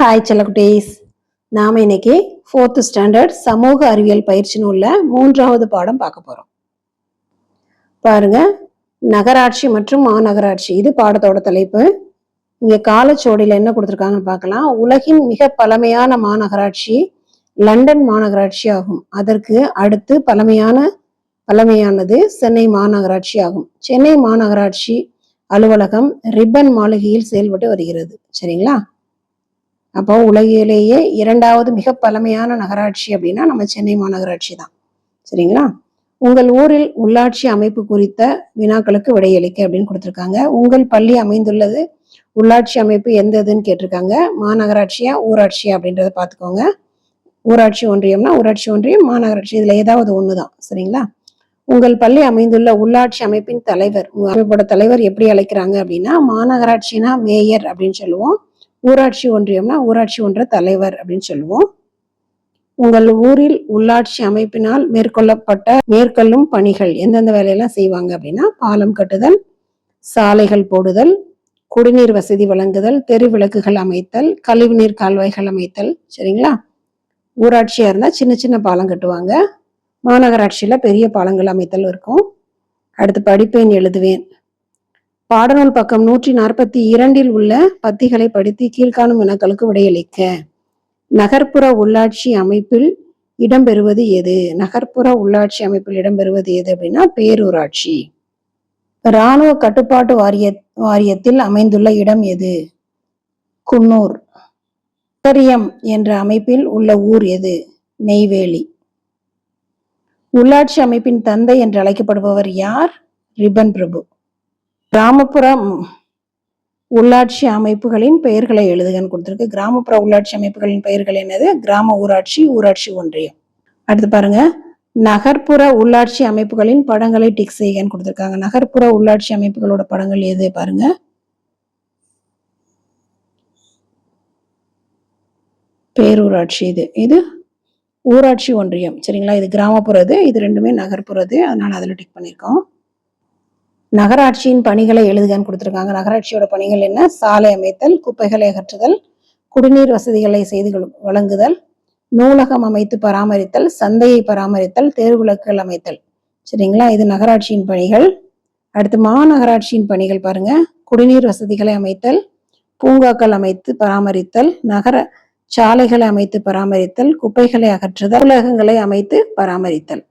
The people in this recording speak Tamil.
ஹாய் செல்லக்குட்டீஸ் நாம் இன்னைக்கு ஃபோர்த்து ஸ்டாண்டர்ட் சமூக அறிவியல் பயிற்சி நூல்ல மூன்றாவது பாடம் பார்க்க போறோம். பாருங்க நகராட்சி மற்றும் மாநகராட்சி இது பாடத்தோட தலைப்பு. இங்கே காலச்சோடியில் என்ன கொடுத்துருக்காங்கன்னு பார்க்கலாம். உலகின் மிக பழமையான மாநகராட்சி லண்டன் மாநகராட்சி ஆகும். அதற்கு அடுத்து பழமையான பழமையானது சென்னை மாநகராட்சி ஆகும். சென்னை மாநகராட்சி அலுவலகம் ரிப்பன் மாளிகையில் செயல்பட்டு வருகிறது. சரிங்களா? அப்போ உலகிலேயே இரண்டாவது மிக பழமையான நகராட்சி அப்படின்னா நம்ம சென்னை மாநகராட்சி தான். சரிங்களா? உங்கள் ஊரில் உள்ளாட்சி அமைப்பு குறித்த வினாக்களுக்கு விடையளிக்க அப்படின்னு கொடுத்துருக்காங்க. உங்கள் பள்ளி அமைந்துள்ளது உள்ளாட்சி அமைப்பு எந்ததுன்னு கேட்டிருக்காங்க. மாநகராட்சியா ஊராட்சியா அப்படின்றத பார்த்துக்கோங்க. ஊராட்சி ஒன்றியம்னா ஊராட்சி ஒன்றியம் மாநகராட்சி. இதில் ஏதாவது ஒன்று தான் சரிங்களா? உங்கள் பள்ளி அமைந்துள்ள உள்ளாட்சி அமைப்பின் தலைவர் உங்கள் அமைப்போட தலைவர் எப்படி அழைக்கிறாங்க அப்படின்னா மாநகராட்சினா மேயர் அப்படின்னு சொல்லுவோம். ஊராட்சி ஒன்றியம்னா ஊராட்சி ஒன்ற தலைவர் அப்படின்னு சொல்லுவோம். உங்கள் ஊரில் உள்ளாட்சி அமைப்பினால் மேற்கொள்ளப்பட்ட மேற்கொள்ளும் பணிகள் எந்தெந்த வேலையெல்லாம் செய்வாங்க அப்படின்னா பாலம் கட்டுதல் சாலைகள் போடுதல் குடிநீர் வசதி வழங்குதல் தெரு விளக்குகள் அமைத்தல் கழிவுநீர் கால்வாய்கள் அமைத்தல் சரிங்களா? ஊராட்சியாக இருந்தால் சின்ன சின்ன பாலம் கட்டுவாங்க. மாநகராட்சியில் பெரிய பாலங்கள் அமைத்தல் இருக்கும். அடுத்து படிப்பேன் எழுதுவேன். பாடநூல் பக்கம் நூற்றி நாற்பத்தி இரண்டில் உள்ள பத்திகளை படித்து கீழ்காணும் வினாக்களுக்கு விடையளிக்க. நகர்ப்புற உள்ளாட்சி அமைப்பில் இடம்பெறுவது எது? நகர்ப்புற உள்ளாட்சி அமைப்பில் இடம்பெறுவது எது அப்படின்னா பேரூராட்சி. இராணுவ கட்டுப்பாட்டு வாரிய வாரியத்தில் அமைந்துள்ள இடம் எது? குன்னூர். நகரியம் என்ற அமைப்பில் உள்ள ஊர் எது? நெய்வேலி. உள்ளாட்சி அமைப்பின் தந்தை என்று அழைக்கப்படுபவர் யார்? ரிபன் பிரபு. கிராமப்புற உள்ளாட்சி அமைப்புகளின் பெயர்களை எழுதுகன்னு கொடுத்துருக்கு. கிராமப்புற உள்ளாட்சி அமைப்புகளின் பெயர்கள் என்னது? கிராம ஊராட்சி ஊராட்சி ஒன்றியம். அடுத்து பாருங்க. நகர்ப்புற உள்ளாட்சி அமைப்புகளின் படங்களை டிக் செய்கன்னு கொடுத்துருக்காங்க. நகர்ப்புற உள்ளாட்சி அமைப்புகளோட படங்கள் எது பாருங்க. பேரூராட்சி இது. இது ஊராட்சி ஒன்றியம். சரிங்களா? இது கிராமப்புறது இது. ரெண்டுமே நகர்ப்புறது அதனால அதில் டிக் பண்ணியிருக்கோம் நகராட்சியின் பணிகளை எழுதுகன்னு கொடுத்துருக்காங்க. நகராட்சியோட பணிகள் என்ன? சாலை அமைத்தல் குப்பைகளை அகற்றுதல் குடிநீர் வசதிகளை செய்து வழங்குதல் நூலகம் அமைத்து பராமரித்தல் சந்தையை பராமரித்தல் தேர்வுலக்குகள் அமைத்தல். சரிங்களா? இது நகராட்சியின் பணிகள். அடுத்து மாநகராட்சியின் பணிகள் பாருங்க. குடிநீர் வசதிகளை அமைத்தல் பூங்காக்கள் அமைத்து பராமரித்தல் நகர சாலைகளை அமைத்து பராமரித்தல் குப்பைகளை அகற்றுதல் உலகங்களை அமைத்து பராமரித்தல்.